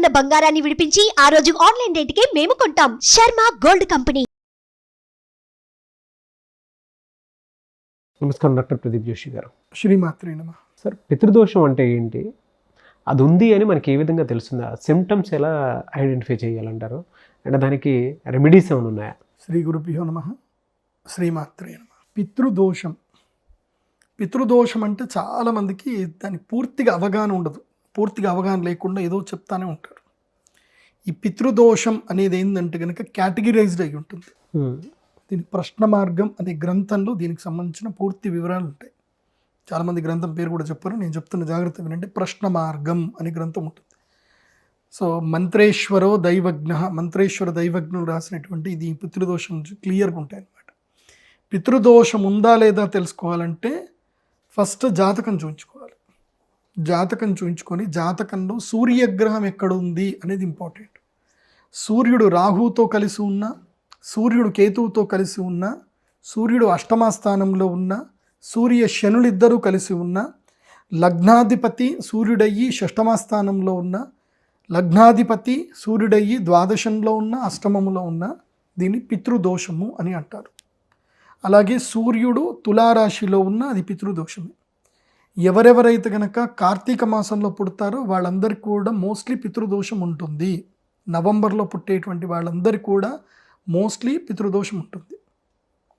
ఉన్న బంగారాన్ని విడిపించి ఆ రోజు ఆన్లైన్ రేటుకే మేము కొంటాం. Sharma gold company. నమస్కారం డాక్టర్ ప్రదీప్ జోషి గారు. శ్రీమాత్రే నమ. సార్ పితృదోషం అంటే ఏంటి? అది ఉంది అని మనకి ఏ విధంగా తెలుస్తుంది? ఆ సిమ్టమ్స్ ఎలా ఐడెంటిఫై చేయాలంటారు? అంటే దానికి రెమెడీస్ ఏమైనా ఉన్నాయా? శ్రీ గురుభ్యో నమ. శ్రీమాత్రే నమ. పితృదోషం. పితృదోషం అంటే చాలామందికి దాని పూర్తిగా అవగాహన ఉండదు. పూర్తిగా అవగాహన లేకుండా ఏదో చెప్తానే ఉంటారు ఈ పితృదోషం అనేది ఏంటంటే కనుక కేటగిరైజ్డ్ అయి ఉంటుంది. Hmm. దీని ప్రశ్న మార్గం అనే గ్రంథంలో దీనికి సంబంధించిన పూర్తి వివరాలు ఉంటాయి. చాలామంది గ్రంథం పేరు కూడా చెప్పారు. నేను చెప్తున్న జాగ్రత్త వినంటే ప్రశ్న మార్గం అనే గ్రంథం ఉంటుంది. సో మంత్రేశ్వరో దైవజ్ఞ మంత్రేశ్వర దైవజ్ఞులు రాసినటువంటి ఇది పితృదోషం నుంచి క్లియర్గా ఉంటాయి అన్నమాట పితృదోషం ఉందా లేదా తెలుసుకోవాలంటే ఫస్ట్ జాతకం చూపించుకోవాలి జాతకం చూపించుకొని జాతకంలో సూర్యగ్రహం ఎక్కడ ఉంది అనేది ఇంపార్టెంట్. సూర్యుడు రాహుతో కలిసి ఉన్న సూర్యుడు కేతువుతో కలిసి ఉన్న సూర్యుడు అష్టమాస్థానంలో ఉన్న సూర్య శనులిద్దరూ కలిసి ఉన్న లగ్నాధిపతి సూర్యుడయ్యి షష్టమస్థానంలో ఉన్న లగ్నాధిపతి సూర్యుడయ్యి ద్వాదశంలో ఉన్న అష్టమములో ఉన్న దీన్ని పితృదోషము అని అంటారు. అలాగే సూర్యుడు తులారాశిలో ఉన్న అది పితృదోషమే. ఎవరెవరైతే గనక కార్తీక మాసంలో పుడతారో వాళ్ళందరికీ కూడా మోస్ట్లీ పితృదోషం ఉంటుంది. నవంబర్లో పుట్టేటువంటి వాళ్ళందరికీ కూడా మోస్ట్లీ పితృదోషం ఉంటుంది.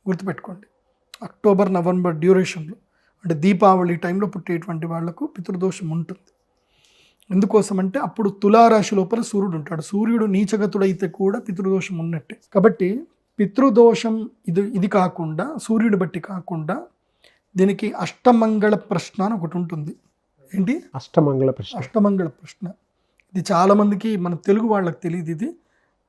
గుర్తుపెట్టుకోండి. అక్టోబర్ నవంబర్ డ్యూరేషన్లో అంటే దీపావళి టైంలో పుట్టేటువంటి వాళ్ళకు పితృదోషం ఉంటుంది. ఎందుకోసం అంటే అప్పుడు తులారాశి లోపల సూర్యుడు ఉంటాడు. సూర్యుడు నీచగతుడైతే కూడా పితృదోషం ఉన్నట్టే. కాబట్టి పితృదోషం ఇది ఇది కాకుండా సూర్యుడు బట్టి కాకుండా దీనికి అష్టమంగళ ప్రశ్న అని ఒకటి ఉంటుంది. ఏంటి? అష్టమంగళ ప్రశ్న. అష్టమంగళ ప్రశ్న. ఇది చాలామందికి మన తెలుగు వాళ్ళకి తెలియదు ఇది.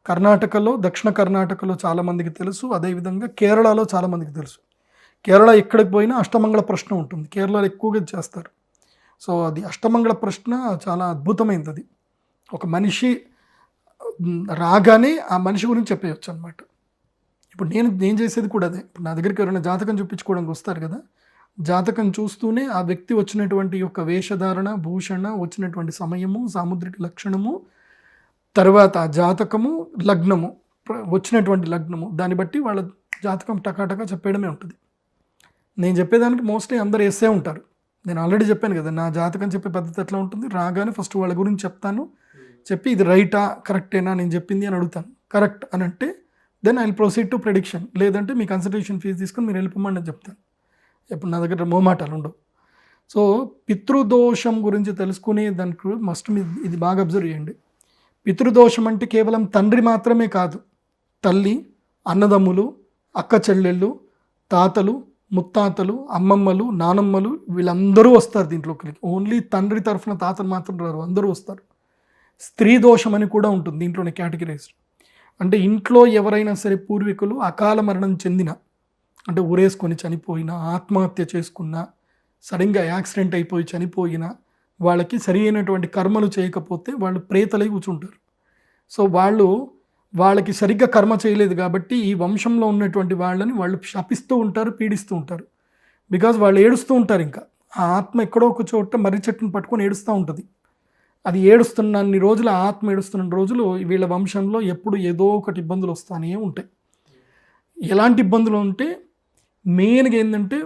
కర్ణాటకలో దక్షిణ కర్ణాటకలో చాలామందికి తెలుసు. అదేవిధంగా కేరళలో చాలామందికి తెలుసు. కేరళ ఎక్కడికి పోయినా అష్టమంగళ ప్రశ్న ఉంటుంది. కేరళలో ఎక్కువగా చేస్తారు. సో అది అష్టమంగళ ప్రశ్న చాలా అద్భుతమైనది అది. ఒక మనిషి రాగానే ఆ మనిషి గురించి చెప్పేయచ్చు అనమాట ఇప్పుడు నేను నేను చేసేది కూడా అదే. ఇప్పుడు నా దగ్గరికి ఎవరైనా జాతకం చూపించుకోవడానికి వస్తారు కదా. జాతకం చూస్తూనే ఆ వ్యక్తి వచ్చినటువంటి యొక్క వేషధారణ భూషణ వచ్చినటువంటి సమయము సాముద్రిక లక్షణము తర్వాత ఆ జాతకము లగ్నము వచ్చినటువంటి లగ్నము. దాన్ని బట్టి వాళ్ళ జాతకం టకాటకా చెప్పేయడమే ఉంటుంది. నేను చెప్పేదానికి మోస్ట్లీ అందరు వేసే ఉంటారు. నేను ఆల్రెడీ చెప్పాను కదా నా జాతకం చెప్పే పద్ధతి ఎట్లా ఉంటుంది? రాగానే ఫస్ట్ వాళ్ళ గురించి చెప్తాను. చెప్పి ఇది రైటా కరెక్టేనా? నేను చెప్పింది అని అడుగుతాను. కరెక్ట్ అని అంటే then I proceed to prediction లేదంటే మీ కన్సల్టేషన్ ఫీజు తీసుకొని మీరు వెళ్ళిపోమని చెప్తాను. ఇప్పుడు నా దగ్గర మోమాటాలు ఉండవు సో పితృదోషం గురించి తెలుసుకునే దానికి మస్ట్ ఇది బాగా అబ్జర్వ్ చేయండి. పితృదోషం అంటే కేవలం తండ్రి మాత్రమే కాదు. తల్లి అన్నదమ్ములు అక్క చెల్లెళ్ళు తాతలు ముత్తాతలు అమ్మమ్మలు నానమ్మలు వీళ్ళందరూ వస్తారు దీంట్లోకి. ఓన్లీ తండ్రి తరఫున తాతలు మాత్రం రారు అందరూ వస్తారు. స్త్రీ దోషం అని కూడా ఉంటుంది దీంట్లోనే కేటగిరైజ్డ్. అంటే ఇంట్లో ఎవరైనా సరే పూర్వీకులు అకాల మరణం చెందిన అంటే ఊరేసుకొని చనిపోయినా ఆత్మహత్య చేసుకున్నా సడన్గా యాక్సిడెంట్ అయిపోయి చనిపోయినా వాళ్ళకి సరి అయినటువంటి కర్మలు చేయకపోతే వాళ్ళు ప్రేతలై కూర్చుంటారు. సో వాళ్ళు వాళ్ళకి సరిగ్గా కర్మ చేయలేదు కాబట్టి ఈ వంశంలో ఉన్నటువంటి వాళ్ళని వాళ్ళు శపిస్తూ ఉంటారు పీడిస్తూ ఉంటారు. బికాజ్ వాళ్ళు ఏడుస్తూ ఉంటారు ఇంకా. ఆ ఆత్మ ఎక్కడో ఒక చోట మర్రి చెట్టును పట్టుకొని ఏడుస్తూ ఉంటుంది. అది ఏడుస్తున్నన్ని రోజులు ఆ ఆత్మ ఏడుస్తున్న రోజులు వీళ్ళ వంశంలో ఎప్పుడు ఏదో ఒకటి ఇబ్బందులు వస్తానే ఉంటాయి. ఎలాంటి ఇబ్బందులు ఉంటే మెయిన్గా ఏంటంటే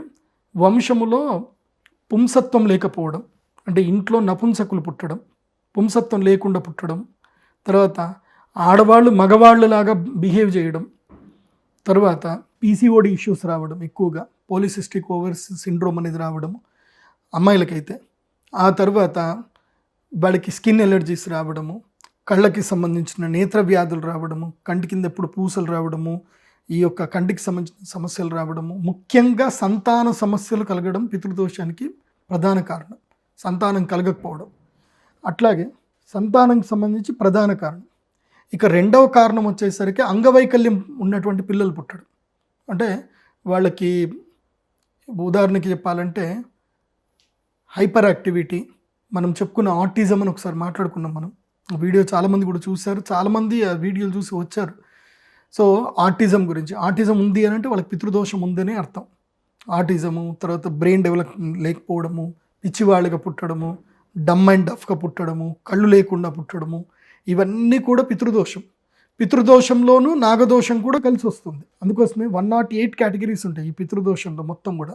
వంశములో పుంసత్వం లేకపోవడం అంటే ఇంట్లో నపుంసకులు పుట్టడం పుంసత్వం లేకుండా పుట్టడం తర్వాత ఆడవాళ్ళు మగవాళ్ళలాగా బిహేవ్ చేయడం తర్వాత పీసీఓడి ఇష్యూస్ రావడం ఎక్కువగా పోలిసిస్టిక్ ఓవర్స్ సిండ్రోమ్ అనేది రావడం అమ్మాయిలకైతే. ఆ తర్వాత వాళ్ళకి స్కిన్ ఎలర్జీస్ రావడము కళ్ళకి సంబంధించిన నేత్ర వ్యాధులు రావడము కంటి కింద ఎప్పుడు పూసలు రావడము ఈ యొక్క కంటికి సంబంధించిన సమస్యలు రావడము ముఖ్యంగా సంతాన సమస్యలు కలగడం పితృదోషానికి ప్రధాన కారణం. సంతానం కలగకపోవడం. అట్లాగే సంతానానికి సంబంధించి ప్రధాన కారణం. ఇక రెండవ కారణం వచ్చేసరికి అంగవైకల్యం ఉన్నటువంటి పిల్లలు పుట్టడం. అంటే వాళ్ళకి ఉదాహరణకి చెప్పాలంటే హైపర్ యాక్టివిటీ. మనం చెప్పుకున్న ఆటిజం అని ఒకసారి మాట్లాడుకున్నాం మనం. వీడియో చాలామంది కూడా చూశారు. చాలామంది ఆ వీడియోలు చూసి వచ్చారు. సో ఆర్టిజం గురించి ఆర్టిజం ఉంది అని అంటే వాళ్ళకి పితృదోషం ఉందని అర్థం. ఆర్టిజము తర్వాత బ్రెయిన్ డెవలప్ లేకపోవడము పిచ్చివాళ్ళుగా పుట్టడము డమ్ అండ్ డఫ్గా పుట్టడము కళ్ళు లేకుండా పుట్టడము ఇవన్నీ కూడా పితృదోషం. పితృదోషంలోనూ నాగదోషం కూడా కలిసి వస్తుంది. అందుకోసమే వన్ నాట్ ఎయిట్ కేటగిరీస్ ఉంటాయి ఈ పితృదోషంలో మొత్తం కూడా.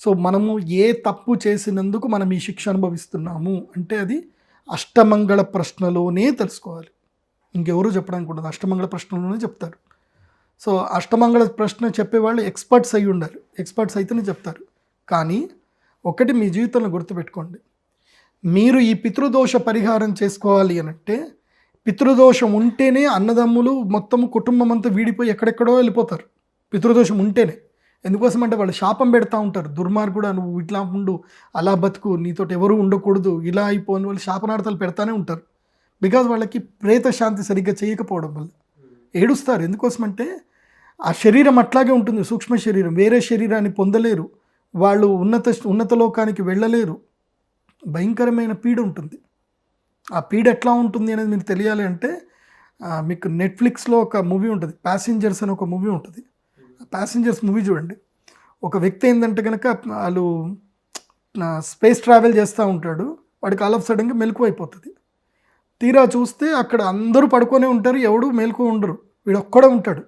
సో మనము ఏ తప్పు చేసినందుకు మనం ఈ శిక్ష అనుభవిస్తున్నాము అంటే అది అష్టమంగళ ప్రశ్నలోనే తెలుసుకోవాలి. ఇంకెవరూ చెప్పడానికి ఉండదు. అష్టమంగళ ప్రశ్నలోనే చెప్తారు. సో అష్టమంగళ ప్రశ్న చెప్పేవాళ్ళు ఎక్స్పర్ట్స్ అయి ఉండాలి. ఎక్స్పర్ట్స్ అయితేనే చెప్తారు. కానీ ఒకటి మీ జీవితంలో గుర్తుపెట్టుకోండి. మీరు ఈ పితృదోష పరిహారం చేసుకోవాలి అనంటే పితృదోషం ఉంటేనే అన్నదమ్ములు మొత్తం కుటుంబం అంతా వీడిపోయి ఎక్కడెక్కడో వెళ్ళిపోతారు. పితృదోషం ఉంటేనే. ఎందుకోసం అంటే వాళ్ళు శాపం పెడతా ఉంటారు. దుర్మార్గుడు నువ్వు ఇట్లా ఉండు అలా బతుకు నీతోటి ఎవరు ఉండకూడదు ఇలా అయిపోని వాళ్ళు శాపనార్థాలు పెడతానే ఉంటారు. బికాజ్ వాళ్ళకి ప్రేత శాంతి సరిగ్గా చేయకపోవడం వల్ల. ఏడుస్తారు. ఎందుకోసమంటే ఆ శరీరం అట్లాగే ఉంటుంది. సూక్ష్మ శరీరం. వేరే శరీరాన్ని పొందలేరు. వాళ్ళు ఉన్నత ఉన్నత లోకానికి వెళ్ళలేరు. భయంకరమైన పీడ ఉంటుంది. ఆ పీడ ఎట్లా ఉంటుంది అనేది మీకు తెలియాలి అంటే మీకు నెట్ఫ్లిక్స్లో ఒక మూవీ ఉంటుంది. ప్యాసింజర్స్ అని ఒక మూవీ ఉంటుంది. ప్యాసింజర్స్ మూవీ చూడండి. ఒక వ్యక్తి ఏంటంటే కనుక వాళ్ళు స్పేస్ ట్రావెల్ చేస్తూ ఉంటాడు. వాడికి ఆల్ ఆఫ్ సడన్గా మెలకు అయిపోతుంది. తీరా చూస్తే అక్కడ అందరూ పడుకొనే ఉంటారు ఎవడు మేల్కో ఉండరు. వీడు ఒక్కడే ఉంటాడు.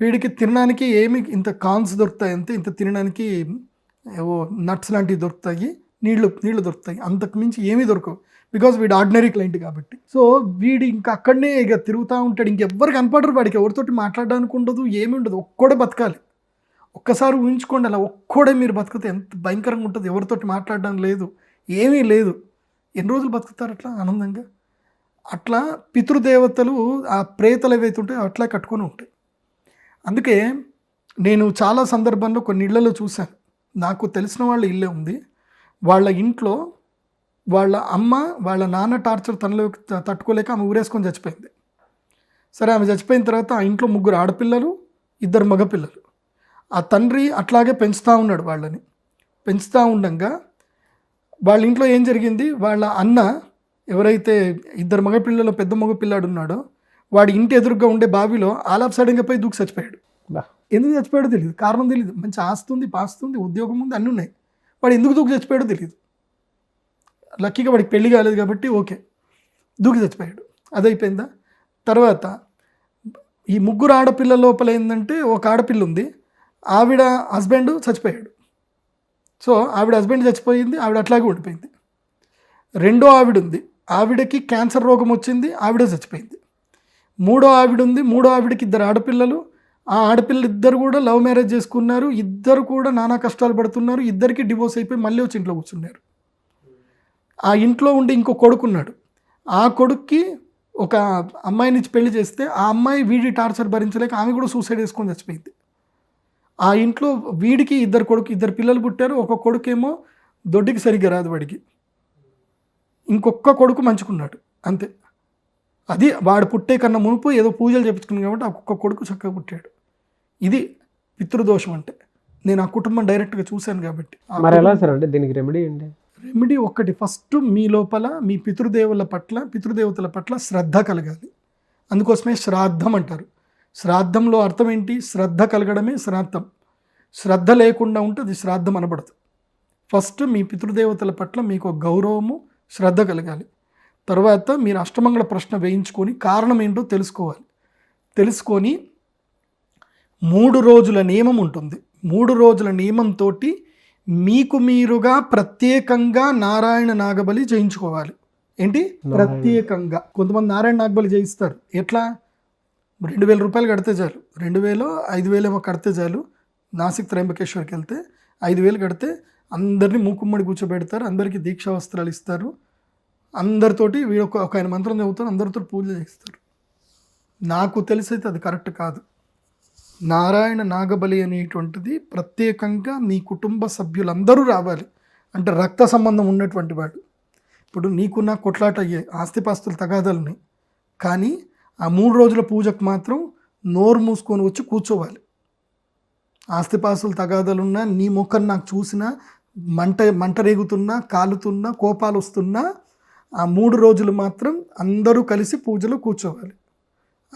వీడికి తినడానికి ఏమి ఇంత కాన్స్ దొరుకుతాయి అంతే ఇంత తినడానికి ఏవో నట్స్ లాంటివి దొరుకుతాయి నీళ్ళు నీళ్ళు దొరుకుతాయి. అంతకు మించి ఏమీ దొరకవు. బికాజ్ వీడు ఆర్డినరీ క్లయింట్ కాబట్టి. సో వీడు ఇంకా అక్కడనే ఇక తిరుగుతూ ఉంటాడు. ఇంకెవ్వరు కనపడరు వాడికి. ఎవరితోటి మాట్లాడడానికి ఉండదు ఏమి ఉండదు. ఒక్కడే బతకాలి. ఒక్కసారి ఊహించుకోండి అలా ఒక్కడే మీరు బతికితే ఎంత భయంకరంగా ఉంటుంది. ఎవరితోటి మాట్లాడడం లేదు ఏమీ లేదు. ఎన్ని రోజులు బతుకుతారు అట్లా ఆనందంగా? అట్లా పితృదేవతలు ఆ ప్రేతలు ఏవైతే ఉంటాయో అట్లా కట్టుకొని ఉంటాయి. అందుకే నేను చాలా సందర్భంలో కొన్ని ఇళ్ళలో చూశాను. నాకు తెలిసిన వాళ్ళ ఇల్లే ఉంది. వాళ్ళ ఇంట్లో వాళ్ళ అమ్మ వాళ్ళ నాన్న టార్చర్ తనలో తట్టుకోలేక ఆమె ఊరేసుకొని చచ్చిపోయింది. సరే ఆమె చచ్చిపోయిన తర్వాత ఆ ఇంట్లో ముగ్గురు ఆడపిల్లలు ఇద్దరు మగపిల్లలు. ఆ తండ్రి అట్లాగే పెంచుతూ ఉన్నాడు వాళ్ళని. పెంచుతూ ఉండగా వాళ్ళ ఇంట్లో ఏం జరిగింది? వాళ్ళ అన్న ఎవరైతే ఇద్దరు మగపిల్లలు పెద్ద మగపిల్లాడు ఉన్నాడో వాడి ఇంటి ఎదురుగా ఉండే బావిలో ఆల్ ఆఫ్ సడన్గా పోయి దూకి చచ్చిపోయాడు. ఎందుకు చచ్చిపోయాడో తెలియదు కారణం తెలియదు మంచి ఆస్తి ఉంది పాస్తి ఉంది ఉద్యోగం ఉంది అన్నీ ఉన్నాయి. వాడు ఎందుకు దూకి చచ్చిపోయాడో తెలియదు లక్కీగా వాడికి పెళ్ళి కాలేదు కాబట్టి ఓకే. దూకి చచ్చిపోయాడు. అదైపోయిందా? తర్వాత ఈ ముగ్గురు ఆడపిల్లల లోపల ఏంటంటే ఒక ఆడపిల్ల ఉంది. ఆవిడ హస్బెండ్ చచ్చిపోయాడు. సో ఆవిడ హస్బెండ్ చచ్చిపోయింది ఆవిడ అట్లాగే ఉండిపోయింది. రెండో ఆవిడ ఉంది. ఆవిడకి క్యాన్సర్ రోగం వచ్చింది ఆవిడ చచ్చిపోయింది. మూడో ఆవిడ ఉంది మూడో ఆవిడకి ఇద్దరు ఆడపిల్లలు. ఆ ఆడపిల్లలు ఇద్దరు కూడా లవ్ మ్యారేజ్ చేసుకున్నారు ఇద్దరు కూడా నానా కష్టాలు పడుతున్నారు ఇద్దరికి డివోర్స్ అయిపోయి మళ్ళీ వచ్చి ఇంట్లో కూర్చున్నారు. ఆ ఇంట్లో ఉండి ఇంకో కొడుకున్నాడు. ఆ కొడుక్కి ఒక అమ్మాయినిచ్చి పెళ్ళి చేస్తే ఆ అమ్మాయి వీడి టార్చర్ భరించలేక ఆమె కూడా సూసైడ్ చేసుకొని చచ్చిపోయింది. ఆ ఇంట్లో వీడికి ఇద్దరు కొడుకు ఇద్దరు పిల్లలు పుట్టారు ఒక కొడుకేమో దొడ్డికి సరిగ్గా రాదు వాడికి. ఇంకొక కొడుకు మంచుకున్నాడు. అంతే. అది వాడు పుట్టే కన్నా మునుపు ఏదో పూజలు చేపించుకున్నాడు కాబట్టి ఆ ఒక్క కొడుకు చక్కగా పుట్టాడు. ఇది పితృదోషం అంటే. నేను ఆ కుటుంబం డైరెక్ట్గా చూశాను కాబట్టి. ఆ మరి ఎలా సార్ అంటే దీనికి రెమెడీ ఏంటి? రెమెడీ ఒక్కటి ఫస్ట్ మీ లోపల మీ పితృదేవుల పట్ల పితృదేవతల పట్ల శ్రద్ధ కలగాలి. అందుకోసమే శ్రాద్ధం అంటారు. శ్రాద్ధంలో అర్థం ఏంటి? శ్రద్ధ కలగడమే శ్రాద్ధం. శ్రద్ధ లేకుండా ఉంటే అది శ్రాద్ధం అనబడదు. ఫస్ట్ మీ పితృదేవతల పట్ల మీకు గౌరవము శ్రద్ధ కలగాలి. తర్వాత మీరు అష్టమంగళ ప్రశ్న వేయించుకొని కారణం ఏంటో తెలుసుకోవాలి. తెలుసుకొని మూడు రోజుల నియమం ఉంటుంది. మూడు రోజుల నియమంతో మీకు మీరుగా ప్రత్యేకంగా నారాయణ నాగబలి చేయించుకోవాలి. ఏంటి? ప్రత్యేకంగా. కొంతమంది నారాయణ నాగబలి చేయిస్తారు. ఎట్లా? రెండు వేల రూపాయలు కడితే చాలు. రెండు వేలు ఐదు వేలు ఏమో కడితే చాలు. నాసిక్ త్రయంబకేశ్వర్కి వెళ్తే ఐదు వేలు కడితే అందరినీ మూకుమ్మడి కూర్చోబెడతారు అందరికీ దీక్షా వస్త్రాలు ఇస్తారు. అందరితోటి వీడు ఒక ఒక ఆయన మంత్రం చదువుతారు అందరితో పూజ చేస్తారు. నాకు తెలిసైతే అది కరెక్ట్ కాదు. నారాయణ నాగబలి అనేటువంటిది ప్రత్యేకంగా మీ కుటుంబ సభ్యులందరూ రావాలి. అంటే రక్త సంబంధం ఉన్నటువంటి వాడు. ఇప్పుడు నీకున్న కొట్లాట అయ్యే ఆస్తిపాస్తులు తగాదాలని. కానీ ఆ మూడు రోజుల పూజకు మాత్రం నోరు మూసుకొని వచ్చి కూర్చోవాలి. ఆస్తిపాస్తులు తగాదాలున్నా నీ ముఖం నాకు చూసినా మంట మంట రేగుతున్నా కాలుతున్నా కోపాలు వస్తున్నా ఆ మూడు రోజులు మాత్రం అందరూ కలిసి పూజలో కూర్చోవాలి.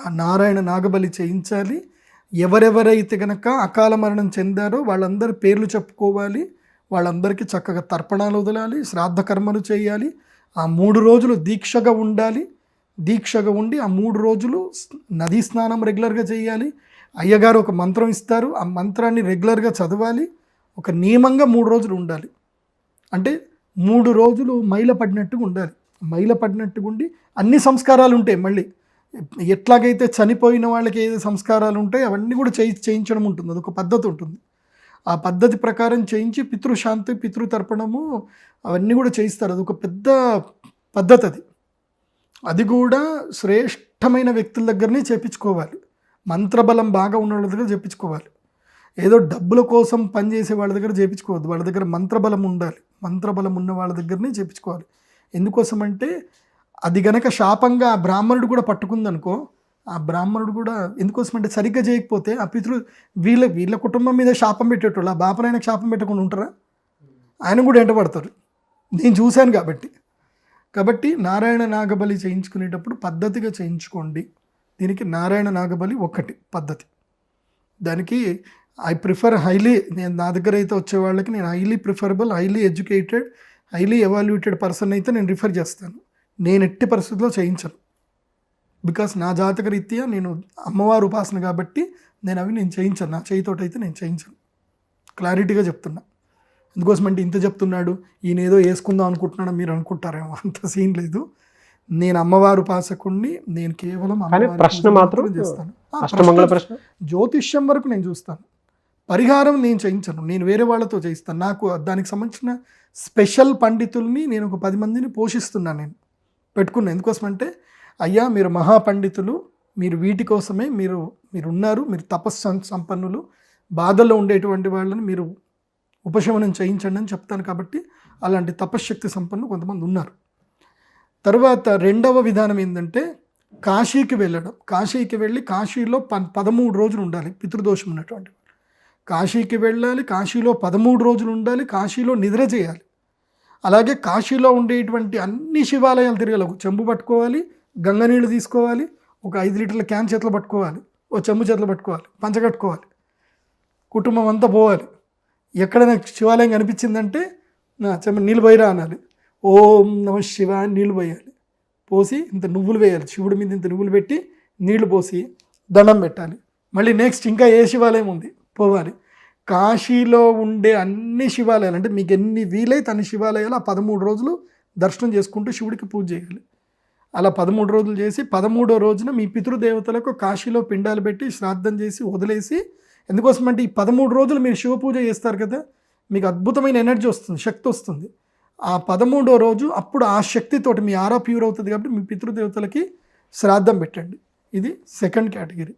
ఆ నారాయణ నాగబలి చేయించాలి. ఎవరెవరైతే కనుక అకాల మరణం చెందారో వాళ్ళందరి పేర్లు చెప్పుకోవాలి. వాళ్ళందరికీ చక్కగా తర్పణాలు వదలాలి శ్రాద్ధ కర్మలు చేయాలి. ఆ మూడు రోజులు దీక్షగా ఉండాలి. దీక్షగా ఉండి ఆ మూడు రోజులు నదీ స్నానం రెగ్యులర్గా చేయాలి. అయ్యగారు ఒక మంత్రం ఇస్తారు. ఆ మంత్రాన్ని రెగ్యులర్గా చదవాలి. ఒక నియమంగా మూడు రోజులు ఉండాలి. అంటే మూడు రోజులు మైల పడినట్టుగా ఉండాలి. మైల పడినట్టుగా ఉండి అన్ని సంస్కారాలు ఉంటాయి మళ్ళీ. ఎట్లాగైతే చనిపోయిన వాళ్ళకి ఏది సంస్కారాలు ఉంటాయి అవన్నీ కూడా చేయి చేయించడం ఉంటుంది. అదొక పద్ధతి ఉంటుంది. ఆ పద్ధతి ప్రకారం చేయించి పితృశాంతి పితృతర్పణము అవన్నీ కూడా చేయిస్తారు. అదొక పెద్ద పద్ధతి అది. అది కూడా శ్రేష్టమైన వ్యక్తుల దగ్గరనే చేపించుకోవాలి. మంత్రబలం బాగా ఉన్న వాళ్ళ దగ్గర చేపించుకోవాలి. ఏదో డబ్బుల కోసం పనిచేసే వాళ్ళ దగ్గర చేపించుకోవద్దు. వాళ్ళ దగ్గర మంత్రబలం ఉండాలి. మంత్రబలం ఉన్న వాళ్ళ దగ్గరనే చేపించుకోవాలి. ఎందుకోసం అంటే అది గనక శాపంగా ఆ బ్రాహ్మణుడు కూడా పట్టుకుందనుకో ఆ బ్రాహ్మణుడు కూడా ఎందుకోసం అంటే సరిగ్గా చేయకపోతే ఆ పితృ వీళ్ళ వీళ్ళ కుటుంబం మీద శాపం పెట్టేటోళ్ళు ఆ బాపనైనా శాపం పెట్టకుండా ఉంటారా? ఆయన కూడా ఎంటబడతారు నేను చూశాను కాబట్టి. కాబట్టి నారాయణ నాగబలి చేయించుకునేటప్పుడు పద్ధతిగా చేయించుకోండి. దీనికి నారాయణ నాగబలి ఒక్కటి పద్ధతి. దానికి ఐ ప్రిఫర్ హైలీ నేను నా దగ్గర అయితే వచ్చే వాళ్ళకి నేను highly preferable highly educated highly evaluated person అయితే నేను రిఫర్ చేస్తాను. నేను ఎట్టి పరిస్థితుల్లో చేయించను. బికాస్ నా జాతక రీత్యా నేను అమ్మవారు ఉపాసన కాబట్టి నేను అవి నేను చేయించను. నా చేయితోటి అయితే నేను చేయించను. క్లారిటీగా చెప్తున్నా. ఎందుకోసం అంటే ఇంత చెప్తున్నాడు ఈయన ఏదో వేసుకుందాం అనుకుంటున్నాడు మీరు అనుకుంటారేమో అంత సీన్ లేదు. నేను అమ్మవారు ఉపాసకుణ్ణి నేను కేవలం ప్రశ్న మాత్రం చేస్తాను. జ్యోతిష్యం వరకు నేను చూస్తాను. పరిహారం నేను చేయించను. నేను వేరే వాళ్ళతో చేయిస్తాను. నాకు దానికి సంబంధించిన స్పెషల్ పండితుల్ని నేను ఒక పది మందిని పోషిస్తున్నాను నేను. పెట్టుకున్నాను ఎందుకోసం అంటే అయ్యా మీరు మహాపండితులు మీరు వీటి కోసమే మీరు మీరు ఉన్నారు మీరు తపస్సు సంపన్నులు బాధల్లో ఉండేటువంటి వాళ్ళని మీరు ఉపశమనం చేయించండి అని చెప్తాను కాబట్టి అలాంటి తపశ్శక్తి సంపన్నులు కొంతమంది ఉన్నారు. తర్వాత రెండవ విధానం ఏంటంటే కాశీకి వెళ్ళడం. కాశీకి వెళ్ళి కాశీలో ప పదమూడు రోజులు ఉండాలి. పితృదోషం ఉన్నటువంటి కాశీకి వెళ్ళాలి కాశీలో పదమూడు రోజులు ఉండాలి కాశీలో నిద్ర చేయాలి. అలాగే కాశీలో ఉండేటువంటి అన్ని శివాలయాలు తిరగాలి. ఒక చెంబు పట్టుకోవాలి గంగ నీళ్ళు తీసుకోవాలి ఒక ఐదు లీటర్ల క్యాన్ చేతులు పట్టుకోవాలి ఓ చెంబు చేతులు పట్టుకోవాలి పంచగట్టుకోవాలి కుటుంబం అంతా పోవాలి. ఎక్కడైనా శివాలయం కనిపించిందంటే చెమ్మ నీళ్ళు పోయిరా అనాలి. ఓం నమ శివ అని నీళ్ళు పోయాలి. పోసి ఇంత నువ్వులు వేయాలి. శివుడి మీద ఇంత నువ్వులు పెట్టి నీళ్ళు పోసి దండం పెట్టాలి. మళ్ళీ నెక్స్ట్ ఇంకా ఏ శివాలయం ఉంది? పోవాలి. కాశీలో ఉండే అన్ని శివాలయాలు అంటే మీకు ఎన్ని వీలైతే అన్ని శివాలయాలు ఆ పదమూడు రోజులు దర్శనం చేసుకుంటూ శివుడికి పూజ చేయాలి. అలా పదమూడు రోజులు చేసి పదమూడో రోజున మీ పితృదేవతలకు కాశీలో పిండాలు పెట్టి శ్రాద్ధం చేసి వదిలేసి ఎందుకోసం అంటే ఈ పదమూడు రోజులు మీరు శివ పూజ చేస్తారు కదా మీకు అద్భుతమైన ఎనర్జీ వస్తుంది శక్తి వస్తుంది. ఆ పదమూడో రోజు అప్పుడు ఆ శక్తితోటి మీ ఆరా ప్యూర్ అవుతుంది కాబట్టి మీ పితృదేవతలకి శ్రాద్ధం పెట్టండి. ఇది సెకండ్ కేటగిరీ.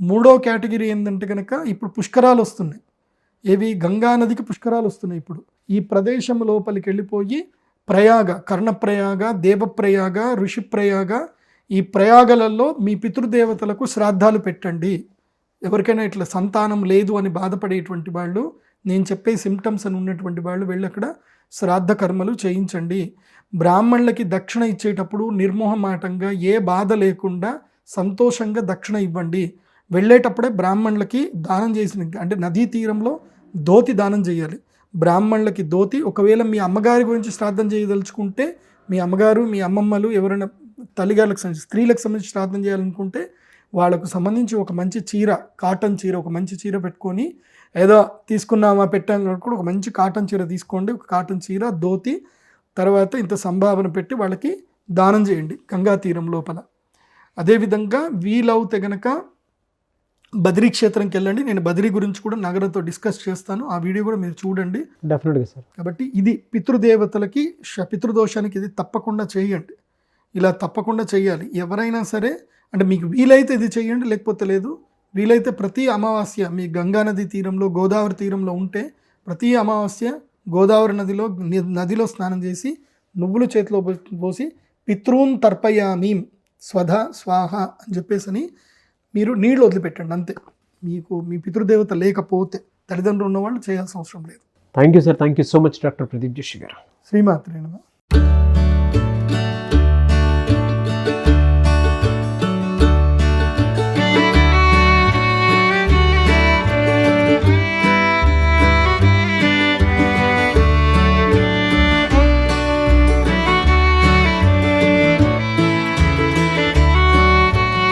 మూడో కేటగిరీ ఏంటంటే కనుక ఇప్పుడు పుష్కరాలు వస్తున్నాయి. ఏవి? గంగా నదికి పుష్కరాలు వస్తున్నాయి ఇప్పుడు. ఈ ప్రదేశం లోపలికి వెళ్ళిపోయి ప్రయాగ కర్ణప్రయాగ దేవప్రయాగ ఋషిప్రయాగ ఈ ప్రయాగలలో మీ పితృదేవతలకు శ్రాద్ధాలు పెట్టండి. ఎవరికైనా ఇట్లా సంతానం లేదు అని బాధపడేటువంటి వాళ్ళు నేను చెప్పే సిమ్టమ్స్ అని ఉన్నటువంటి వాళ్ళు వెళ్ళి అక్కడ శ్రాద్ధ కర్మలు చేయించండి. బ్రాహ్మణులకి దక్షిణ ఇచ్చేటప్పుడు నిర్మోహమాటంగా ఏ బాధ లేకుండా సంతోషంగా దక్షిణ ఇవ్వండి. వెళ్ళేటప్పుడే బ్రాహ్మణులకి దానం చేసిన అంటే నదీ తీరంలో దోతి దానం చేయాలి. బ్రాహ్మణులకి దోతి ఒకవేళ మీ అమ్మగారి గురించి శ్రాద్ధం చేయదలుచుకుంటే మీ అమ్మగారు మీ అమ్మమ్మలు ఎవరైనా తల్లిగారులకు సంబంధించి స్త్రీలకు సంబంధించి శ్రాద్ధం చేయాలనుకుంటే వాళ్ళకు సంబంధించి ఒక మంచి చీర కాటన్ చీర ఒక మంచి చీర పెట్టుకొని ఏదో తీసుకున్నామా పెట్టాము కూడా ఒక మంచి కాటన్ చీర తీసుకోండి. ఒక కాటన్ చీర ధోతి తర్వాత ఇంత సంభావన పెట్టి వాళ్ళకి దానం చేయండి గంగా తీరం లోపల. అదేవిధంగా వీలవుతే గనక బద్రీ క్షేత్రంకి వెళ్ళండి. నేను బద్రీ గురించి కూడా నగరంతో డిస్కస్ చేస్తాను. ఆ వీడియో కూడా మీరు చూడండి. డెఫినెట్గా సార్ కాబట్టి ఇది పితృదేవతలకి పితృదోషానికి ఇది తప్పకుండా చేయండి. ఇలా తప్పకుండా చేయాలి. ఎవరైనా సరే అంటే మీకు వీలైతే ఇది చేయండి లేకపోతే లేదు. వీలైతే ప్రతి అమావాస్య మీ గంగా నది తీరంలో గోదావరి తీరంలో ఉంటే ప్రతి అమావాస్య గోదావరి నదిలో నదిలో స్నానం చేసి నువ్వులు చేతిలో పోసి పితృన్ తర్పయామీం స్వధ స్వాహ అని చెప్పేసి మీరు నీళ్ళు వదిలిపెట్టండి అంతే. మీకు మీ పితృదేవత లేకపోతే తల్లిదండ్రులు ఉన్నవాళ్ళు చేయాల్సిన అవసరం లేదు. Thank you sir thank you so much doctor Pradeep Joshi garu. శ్రీమాత్రేనమా